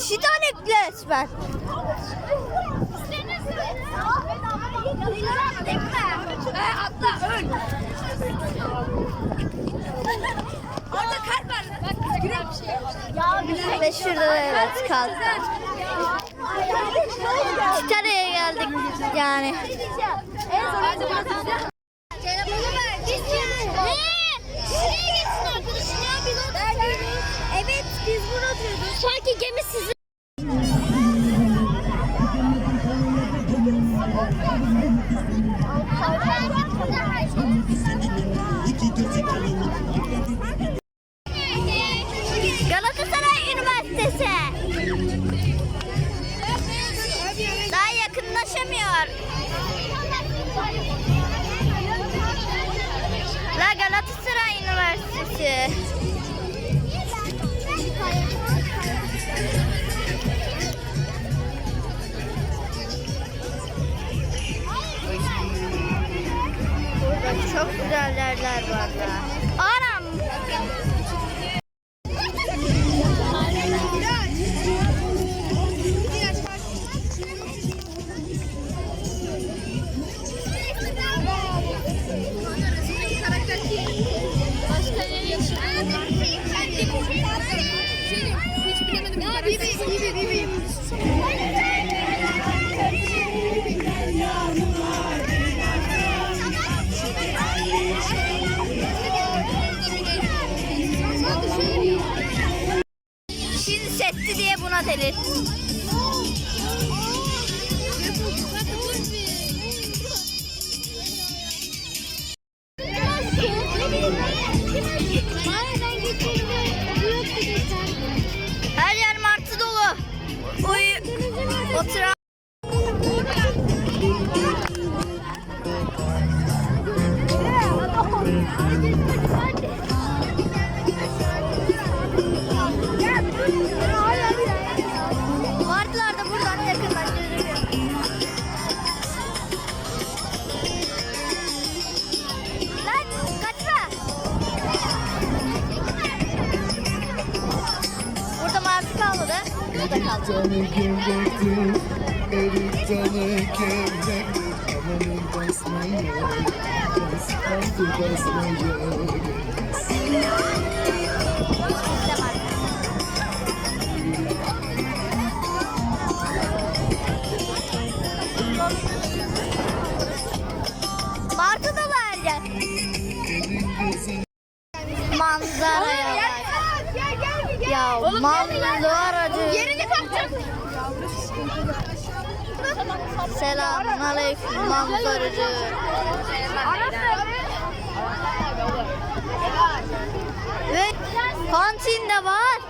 Titanic resmen. Atla öl. Orada kar var. Bak güzel bir şey. Ve şurada da evet kaldı. Titanic'e geldik yani. Ya? Evet biz Sanki gemi sizin. Galatasaray Üniversitesi. Daha yakınlaşamıyor. La Galatasaray Üniversitesi. Çin setti diye buna delir. What's your tane gevrektir, erik tane gevrektir. Amanın basmaya, bas, haydi basmaya. Selamun aleyküm manzaracı. Ve kantin de var.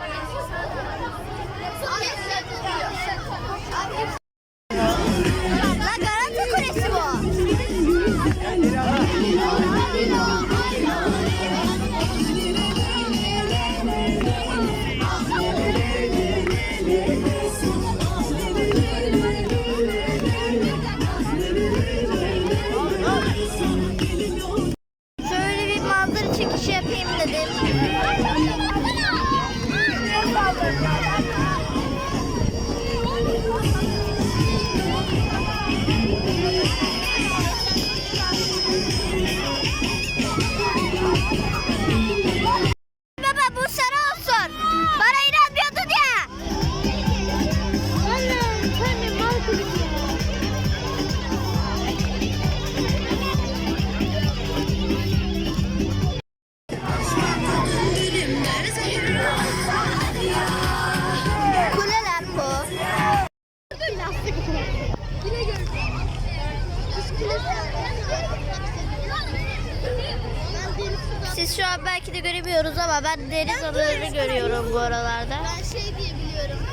Siz şu an belki de göremiyoruz ama ben deniz adalarını görüyorum bu aralarda. Ben şey diye biliyorum.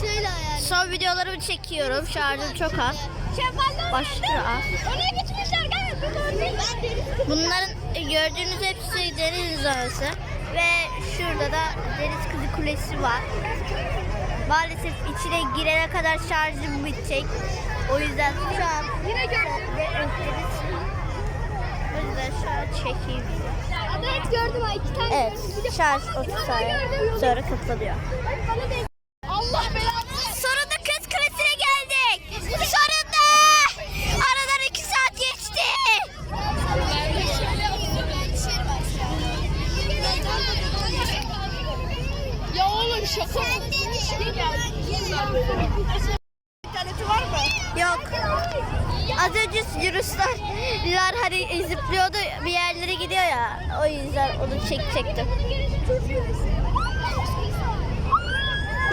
Söyle hayal. Son videolarımı çekiyorum. Şarjım çok az. Başlığı az. Oraya geçmişler gel. Bunların gördüğünüz hepsi deniz arası. Ve şurada da deniz kızı kulesi var. Maalesef içine girene kadar şarjım bitecek. O yüzden şu an Yine gördüm. o yüzden şu an çekeyim. Evet gördüm ha iki tane Evet gördüm. Şarj 30 Sonra saniye sonra kapanıyor. Bana da Allah bir şey. İnterneti var mı? Yok. Az önce yürüyüşler hani zıplıyordu bir yerlere gidiyor ya. O yüzden onu çek çektim.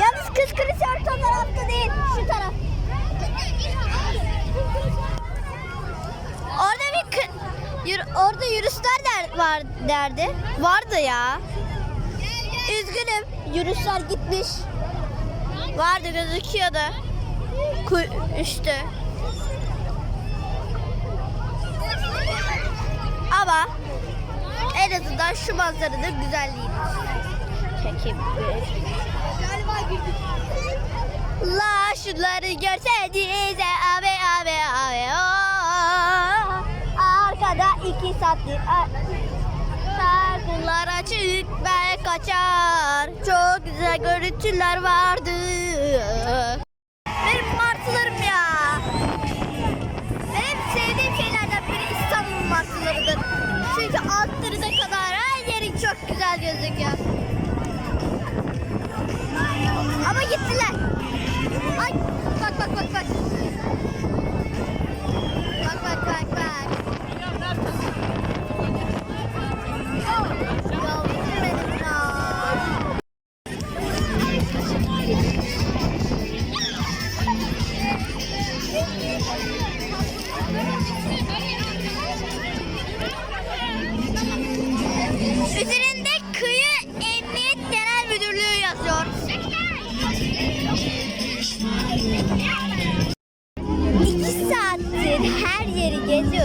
Yalnız kız kırısı orta tarafta değil. Şu taraf. Orada bir kı- yürü- orada yürüyüşler der, var derdi. Vardı ya. Üzgünüm. Yürüyüşler gitmiş. Vardı gözüküyordu. Ku- üstü. Ama azından şu manzaranın güzelliğini çekeyim. La şunları görseniz abi abi abi oh. Arkada iki saattir Şarkılar açık ben kaçar Çok güzel görüntüler vardı güzel gözüküyor. Ama gittiler. Ay bak bak bak bak. Bak bak bak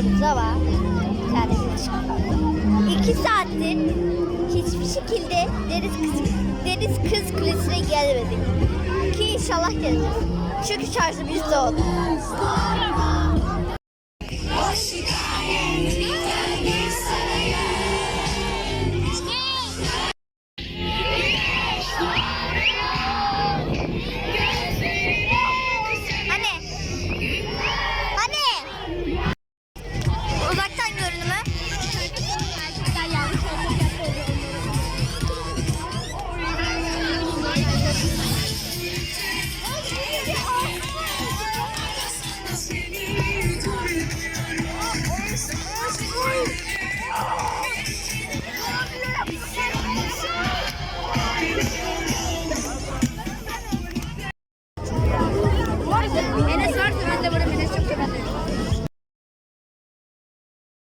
geziyoruz ama yani iki saattir hiçbir şekilde deniz kız, deniz kız kulesine gelmedik. Ki inşallah geleceğiz. Çünkü şarjım yüzde on.